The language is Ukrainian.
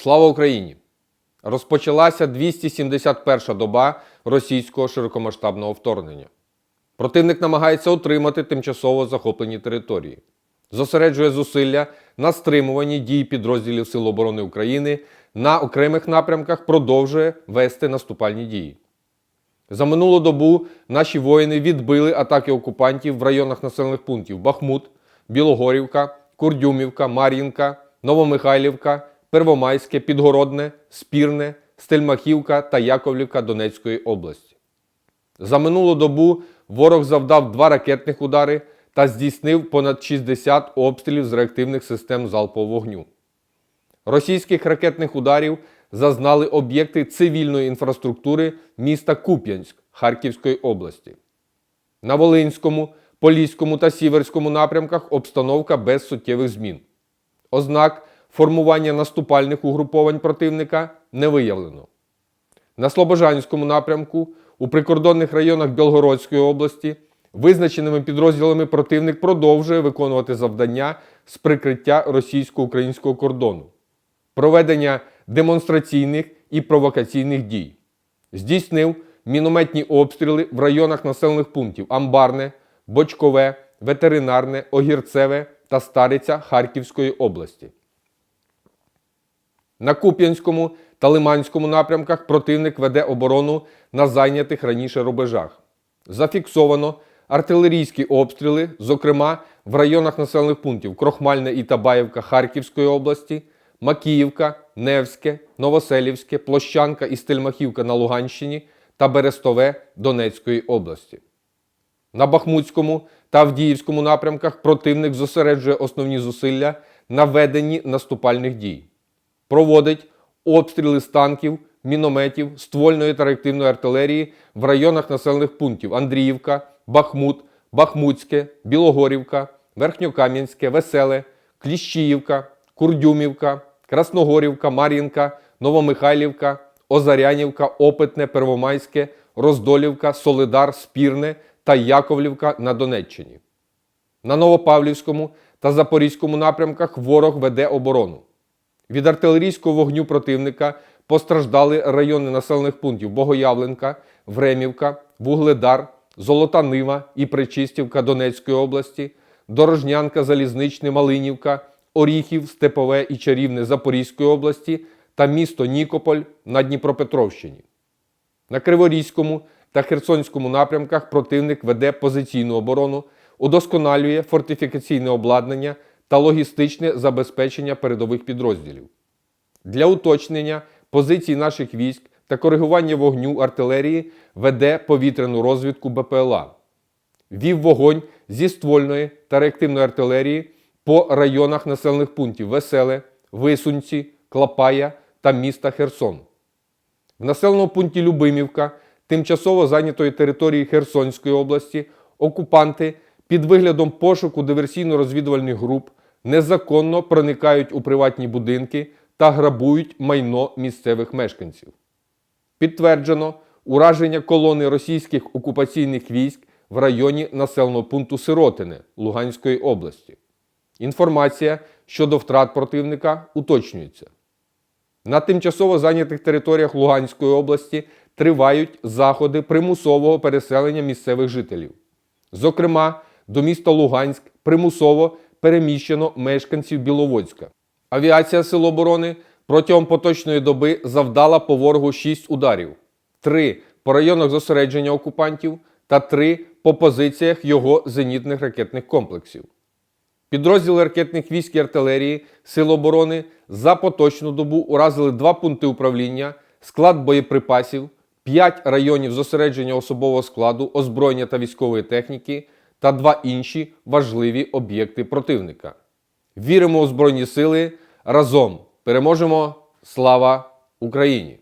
Слава Україні! Розпочалася 271 доба російського широкомасштабного вторгнення. Противник намагається отримати тимчасово захоплені території, зосереджує зусилля на стримуванні дій підрозділів Сил оборони України на окремих напрямках, продовжує вести наступальні дії. За минулу добу наші воїни відбили атаки окупантів в районах населених пунктів Бахмут, Білогорівка, Курдюмівка, Мар'їнка, Новомихайлівка, Первомайське, Підгородне, Спірне, Стельмахівка та Яковлівка Донецької області. За минулу добу ворог завдав два ракетних удари та здійснив понад 60 обстрілів з реактивних систем залпового вогню. Російських ракетних ударів зазнали об'єкти цивільної інфраструктури міста Куп'янськ Харківської області. На Волинському, Поліському та Сіверському напрямках обстановка без суттєвих змін. Ознак формування наступальних угруповань противника не виявлено. На Слобожанському напрямку у прикордонних районах Білгородської області визначеними підрозділами противник продовжує виконувати завдання з прикриття російсько-українського кордону, проведення демонстраційних і провокаційних дій. Здійснив мінометні обстріли в районах населених пунктів Амбарне, Бочкове, Ветеринарне, Огірцеве та Стариця Харківської області. На Куп'янському та Лиманському напрямках противник веде оборону на зайнятих раніше рубежах. Зафіксовано артилерійські обстріли, зокрема в районах населених пунктів Крохмальне і Табаєвка Харківської області, Макіївка, Невське, Новоселівське, Площанка і Стельмахівка на Луганщині та Берестове Донецької області. На Бахмутському та Авдіївському напрямках противник зосереджує основні зусилля на веденні наступальних дій. Проводить обстріли з танків, мінометів, ствольної та реактивної артилерії в районах населених пунктів Андріївка, Бахмут, Бахмутське, Білогорівка, Верхньокам'янське, Веселе, Кліщіївка, Курдюмівка, Красногорівка, Мар'їнка, Новомихайлівка, Озарянівка, Опитне, Первомайське, Роздолівка, Солидар, Спірне та Яковлівка на Донеччині. На Новопавлівському та Запорізькому напрямках ворог веде оборону. Від артилерійського вогню противника постраждали райони населених пунктів Богоявленка, Времівка, Вугледар, Золота Нива і Причистівка Донецької області, Дорожнянка, Залізничне, Малинівка, Оріхів, Степове і Чарівне Запорізької області та місто Нікополь на Дніпропетровщині. На Криворізькому та Херсонському напрямках противник веде позиційну оборону, удосконалює фортифікаційне обладнання та логістичне забезпечення передових підрозділів. Для уточнення позицій наших військ та коригування вогню артилерії веде повітряну розвідку БПЛА. Вів вогонь зі ствольної та реактивної артилерії по районах населених пунктів Веселе, Висунці, Клапая та міста Херсон. В населеному пункті Любимівка, тимчасово зайнятої території Херсонської області, окупанти під виглядом пошуку диверсійно-розвідувальних груп незаконно проникають у приватні будинки та грабують майно місцевих мешканців. Підтверджено ураження колони російських окупаційних військ в районі населеного пункту Сиротине Луганської області. Інформація щодо втрат противника уточнюється. На тимчасово зайнятих територіях Луганської області тривають заходи примусового переселення місцевих жителів. Зокрема, до міста Луганськ примусово переміщено мешканців Біловодська. Авіація Сил оборони протягом поточної доби завдала по ворогу 6 ударів: 3 по районах зосередження окупантів та 3 по позиціях його зенітних ракетних комплексів. Підрозділи ракетних військ і артилерії Сил оборони за поточну добу уразили два пункти управління, склад боєприпасів, 5 районів зосередження особового складу, озброєння та військової техніки та два інші важливі об'єкти противника. Віримо у Збройні Сили разом переможемо! Слава Україні!